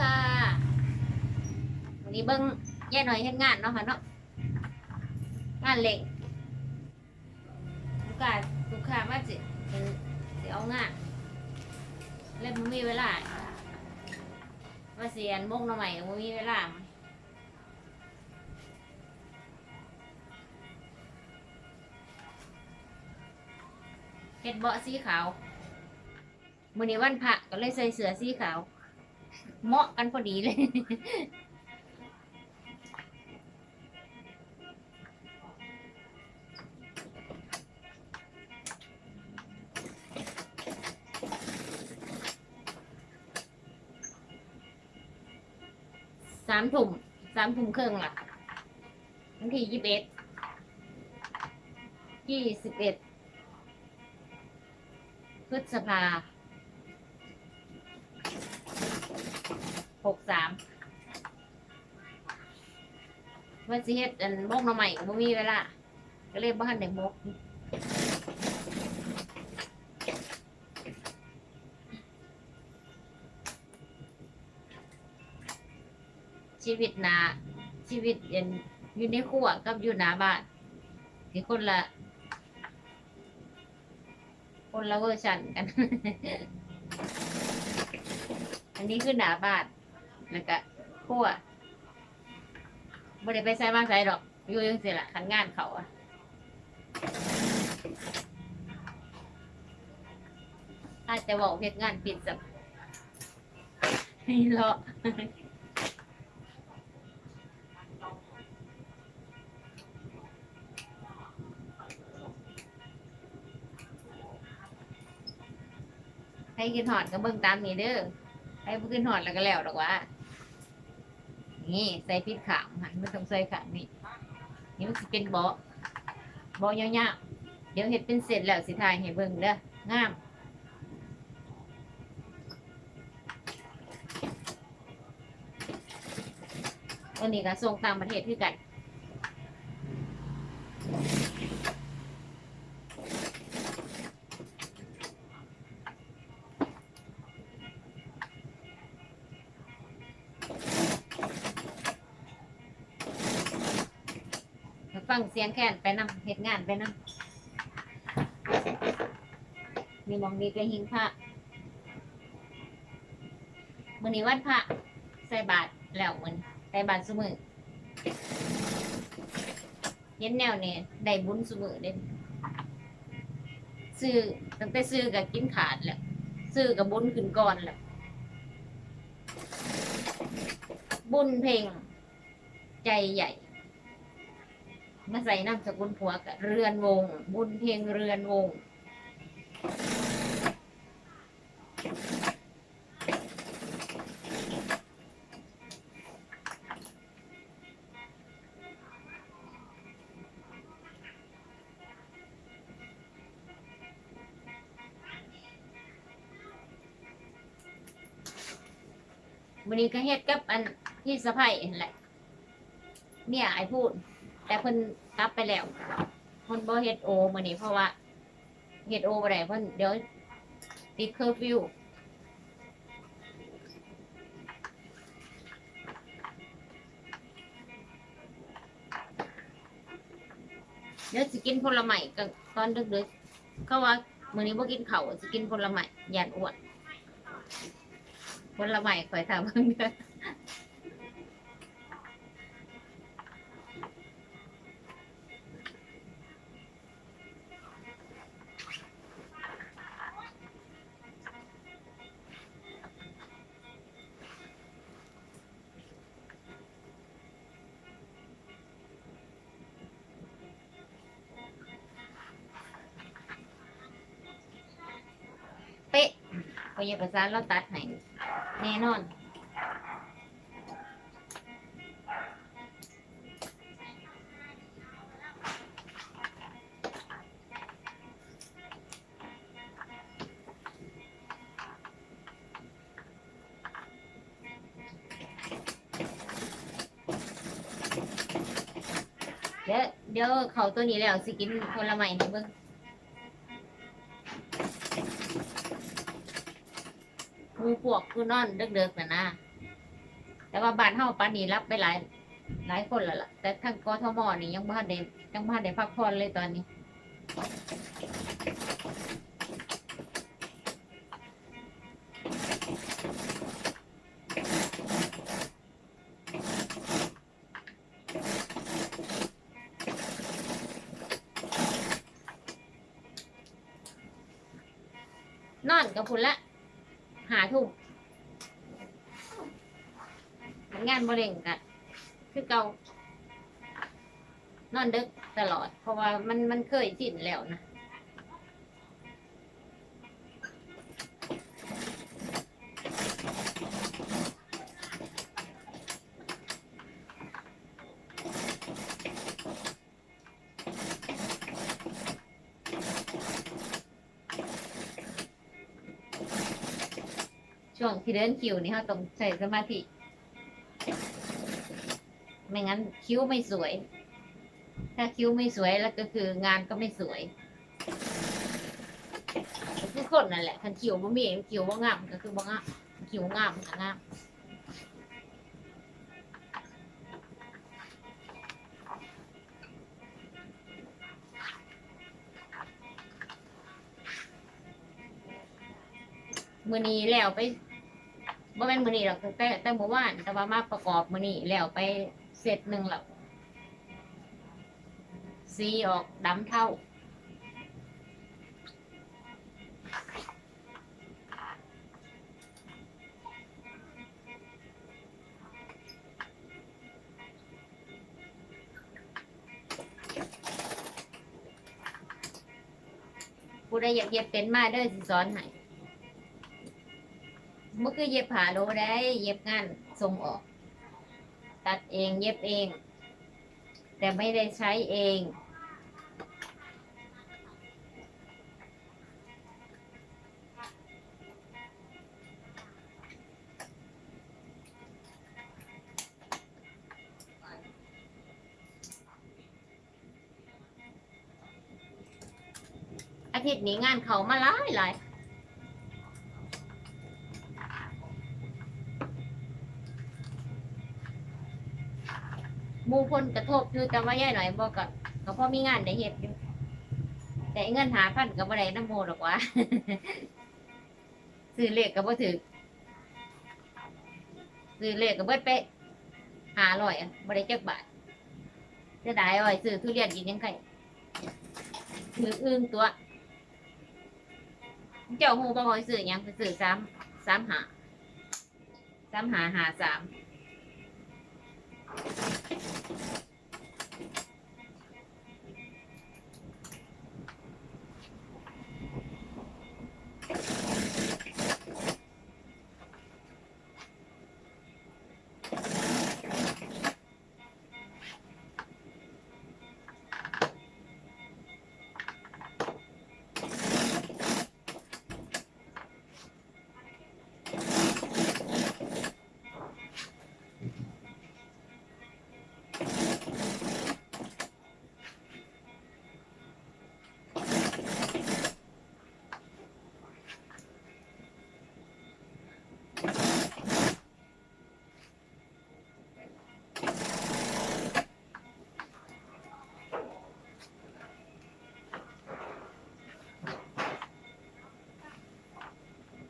ค่ะวันนี้เบิ้งแย่หน่อยเฮ็ดงานเนาะค่ะเนาะงานเหล็กลูกค้าลูกค้ามาสิเป็นสิเอางานเล่นมันมีเวลาว่าเสียนมกหน่อใหม่มันมีเวลาเฮ็ดเบาะสีขาวมื้อนี้วันพระก็เลยใส่เสื้อสีขาว เหมาะกันพอดีเลย สามถุ่มสามถุ่มครึ่งล่ะวันที่ยี่สิบเอ็ด ยี่สิบเอ็ดพฤษภา หกสามวันสิเฮ็ดอันมกหน่อใหม่ก็บ่มีเวลาก็เลยบ้านได้มกชีวิตหนาชีวิตเย็นอยู่ในครัวกับอยู่หน้าบ้านที่คนละ คนละเวอร์ชันกัน อันนี้คือหนาบ้าน แล้วก็ครัวไม่ได้ไปใส่มาใส่ดอก อยู่ยังสิละขันงานเขาอะอาจจะบอกเหตุงานปิดสับให้เลาะให้กินหอดก็เบิ่งตามนี้เด้อให้บ่กินหอดแล้วก็แล้วดอกว่า นี่ใส่พริกขาวหันไม่ต้องใส่ขาวนี่นี่มันสิเป็นเบาะเบาะยาวๆเดี๋ยวเห็ดเป็นเสร็จแล้วสิทายให้เบิ่งเด้องามวันนี้ก็ส่งต่างประเทศคือกัน ฟังเสียงแค่นไปนำเหตุงานไปนำมีมองนี้ก็หิงพระมื้อนี้วันพระใส่บาตรแล้วมื้อนี้ใส่บาตรซุมื้อเย็นแนวนี่ได้บุญซุมื้อเด้ซื้อตั้งแต่ซื้อก็กินขาดแล้วซื้อกับบุญขึ้นก่อนแล้วบุญเพลงใจใหญ่ มาใส่นามสกุลผัวกับเรือนวง บุญเพียงเรือนวง วันนี้ก็เฮ็ดกับอันที่สะพายนั่นแหละ เนี่ยไอ้พูด แต่เพิ่นกลับไปแล้วเพิ่นบ่เฮ็ดโอมื้อนี้เพราะว่าเฮ็ดโอบ่ได้เพิ่นเดี๋ยวติดเคอร์ฟิวเดี๋ยวสิกินผลไม้กันตอนดึกๆเขาว่ามื้อนี้บ่กินข้าวสิกินผลไม้ย่านอ้วนผลไม้ข่อยถามเพิ่นเด้อ ป๊ะพยาประสานเราตัดให้แน่นอน เดี๋ยวเดี๋ยวเขาตัวนี้แล้วสิกินผลไม้ให้เบิ่ง มูพวกคือนอนเด็กๆน่ะนะ แต่ว่าบ้านเฮาปานนี้รับไปหลาย หลายคนแล้วล่ะ แต่ทางกทมนี่ยังบ่ทันได้ยังบ่ทันได้พักผ่อนเลยตอนนี้นอนกับพุ่นละ หาทุ่มงานบริเวณกันคือเก่านอนดึกตลอด เพราะว่ามันมันเคยชินแล้วนะ ช่วงที่เดินคิวนี่เขาต้องใส่สมาธิ ไม่งั้นคิ้วไม่สวย ถ้าคิ้วไม่สวยแล้วก็คืองานก็ไม่สวยทุกคนนั่นแหละคันคิ้วบ่มีคิ้วบ่งามก็คือบ่งามคิ้วงามก็งามมือนี้แล้วไป บ่แม่นมือนี้หรอกแต่แต่เมื่อวานแต่ว่ามาประกอบมือนี้แล้วไปเสร็จหนึ่งแล้วสีออกดำเท่า ผู้ใดอยากเย็บเป็นมาเด้อสิสอนให้ มันคือเย็บผ้าโลได้ เย็บงานส่งออก ตัดเองเย็บเอง แต่ไม่ได้ใช้เองอาทิตย์นี้งานเขามาหลายหลาย มูคนกระทบคือแต่ว่าย่ายหน่อยบอกกับก็พอมีงานได้เฮ็ดอยู่แต่เงินหาพันกับอะไรน้ำโมหรอกวะซื้อเลขก็บ่ถือซื้อเลขก็เบิดไปหาร้อยบ่ได้จักบาทจะได้อ้อยซื้อทุเรียนกินยังไงมืออึ้งตัว เจ้าหูบ่คอยซื้อยังไปซื้อสามสามหาสามหาหาสาม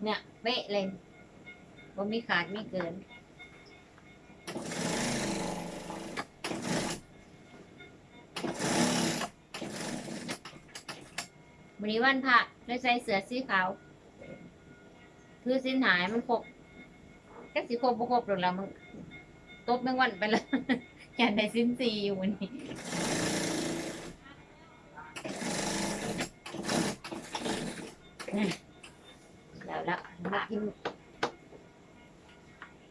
เนี่ยเป๊ะเลยบ่มีขาดมีเกิน วันนี้วันพระเลยใส่เสื้อสีขาว คือสินหายมันครบแค่สิครบบ่ครบหรอกแล้วมันตบแมงวันไปแล้วอยากได้สินสีอยู่วันนี้แล้ว ละกิน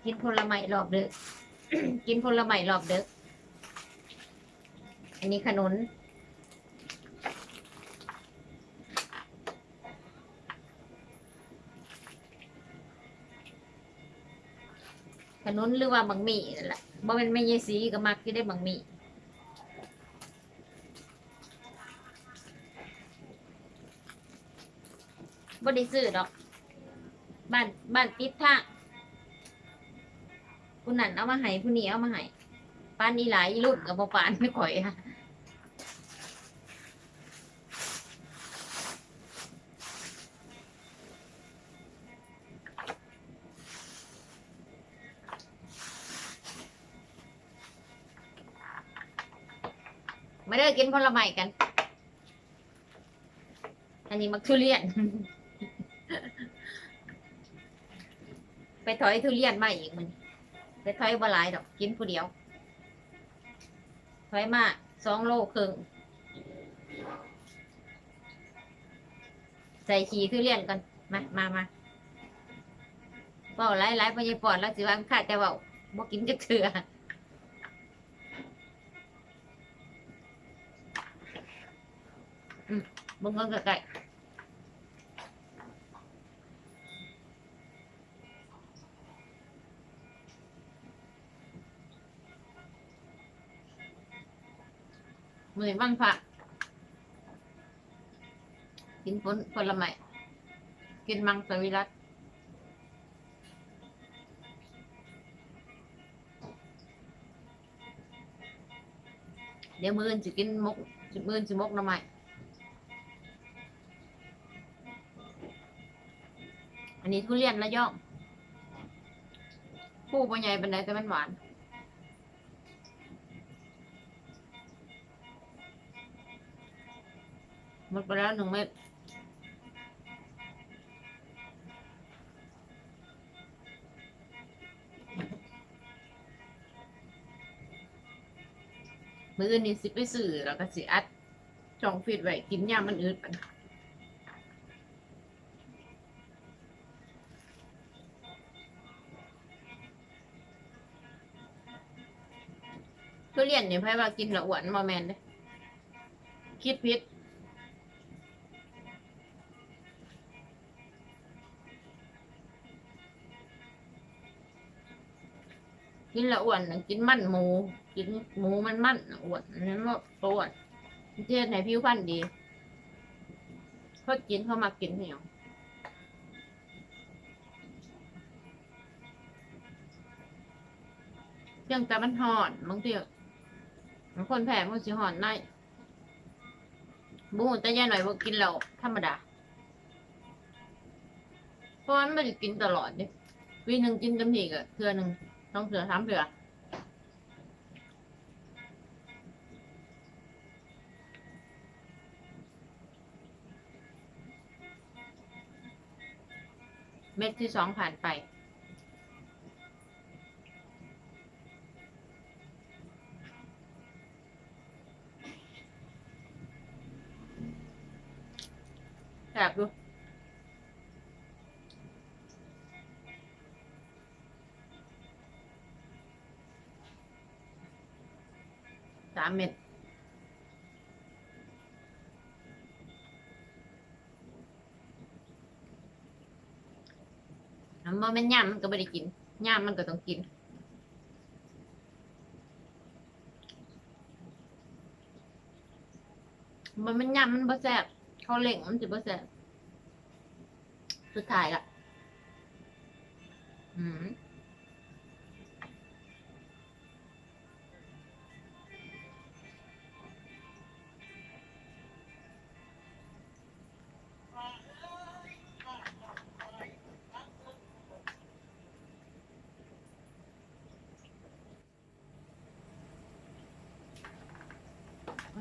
กินผลไม้รอบเด้อกินผลไม้รอบเด้ออันนี้ขนุนขนุนหรือว่าบังมี่นั่นแหละบ่เป็นไม่ยายสีก็มักที่ได้บังมี่บ่ได้ซื้อดอก บ้านบ้านติดทางผู้นั่นเอามาให้ผู้นี้เอามาให้ปานนี้หลายรุ่นกับบ่ปานไม่ข่อยค่ะมาเด้อกินผลไม้กัน อันนี้มักทุเรียน ไปถอยทุเรียนมาอีกมันไปถอยบ่หลายดอกกินผู้เดียว ถอยมาสองโลครึ่งใส่ขี้ทุเรียนกันมามามาเบาไล่ไล่ไปยายปอดแล้วสิว่าขาดแต่เว่าบ่กินจักเถื่ออืมเบิ่งกันไก่ ลๆมือบ้างผักกินผลผลไม้กินมังสวิรัตเดี๋ยวมื่นจะกินมกมืออื่นจะมกน้ำไม้อันนี้ทุเรียนระยองผู้ปัญญาเป็นไดแต่มันหวาน มดไปแล้วหนึ่งเม็ดมืออนนี่สิไปซื้อแล้วก็สิอัดช่องฟีดไว้กินยามมันอืดปันทุเรียนเนี่ยไพ่ว่ากินและอ้วนมาแมนเด้คิดพิษ กินละอ้วนน่ะกินมันหมู กินหมูมันมันน่ะอ้วนอันนั้นว่าอ้วนเทียนให้ผิวพรรณดีเขากินเขามากินเหนียวเรื่องแต่มันหอนบางทีบางคนแพ้มันสิหอนได้บูแต่ย่าหน่อยบ่กินแล้วธรรมดา เพราะว่ามันไม่ได้กินตลอดเดิวีหนึ่งกินเต็มที่ก็เทื่อหนึ่ง ต้องเสือสามเสือเม็ดที่สองผ่านไปามเม็ดอันบ่แม่นย่ามมันก็ไม่ได้กินย่ามมันก็ต้องกิน มันมันย่ามมันบ่แซ่บเขาเล่งมันสิบ่แซ่บสุดท้ายละอืม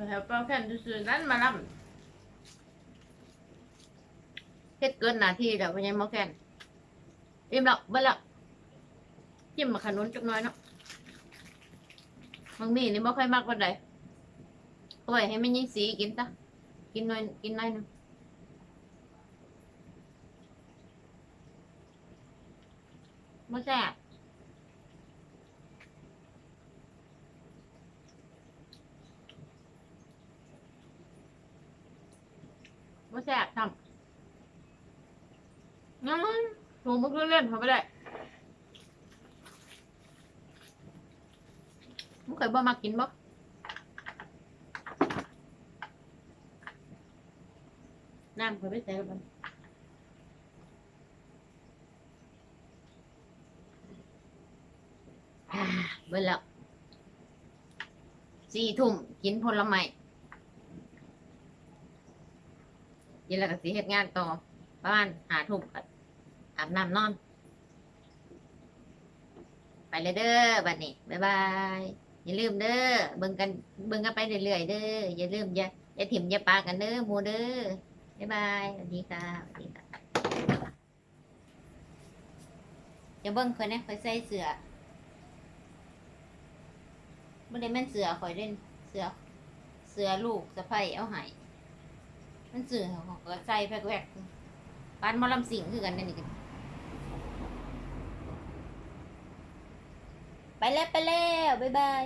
แถวเป้าแค่นซื่อๆนั้นมาลำเฮ็ดเกินหน้าที่แล้วพญายหมอแค่นอิ่มแล้วเบ่แล้วจิ้มมาขนุนจักหน้อยเนาะบางนี่นี่บ่ค่อยมักปานใดเอาไว้ให้มันยิ่งสีกินซะกินหน่อยกินหน่อยหนึงบ่แซ่บ บ่แซ่บทำงั้นถูมันคือเล่นเขาไปได้มึงเคยบ่มากินบ่น้ำเคยไปใส่กับมันเบิ่แล้วสี่ทุ่มกินผลไม้ กินแล้วก็สิเฮ็ดงานต่อ ประมาณหาทุ่มก็อาบน้ำนอน ไปเลยเด้อบัดนี้บ๊ายบายอย่าลืมเด้อเบิ่งกันเบิ่งกันไปเรื่อยๆเด้ออย่าลืมอย่าอย่าถิ่มอย่าปากันเด้อหมูเด้อบ๊ายบายสวัสดีค่ะสวัสดีค่ะอย่าเบิ่งคนนะคอยใส่เสื้อบ่ได้แม่นเสือคอยเล่นเสือเสือลูกสะใภ้เอาให้ มันเสื่อเขาก็ใส่แพ็กแวกปานมอลำสิงคือกันนั่นนี่กันไปแล้วไปแล้วบ๊ายบาย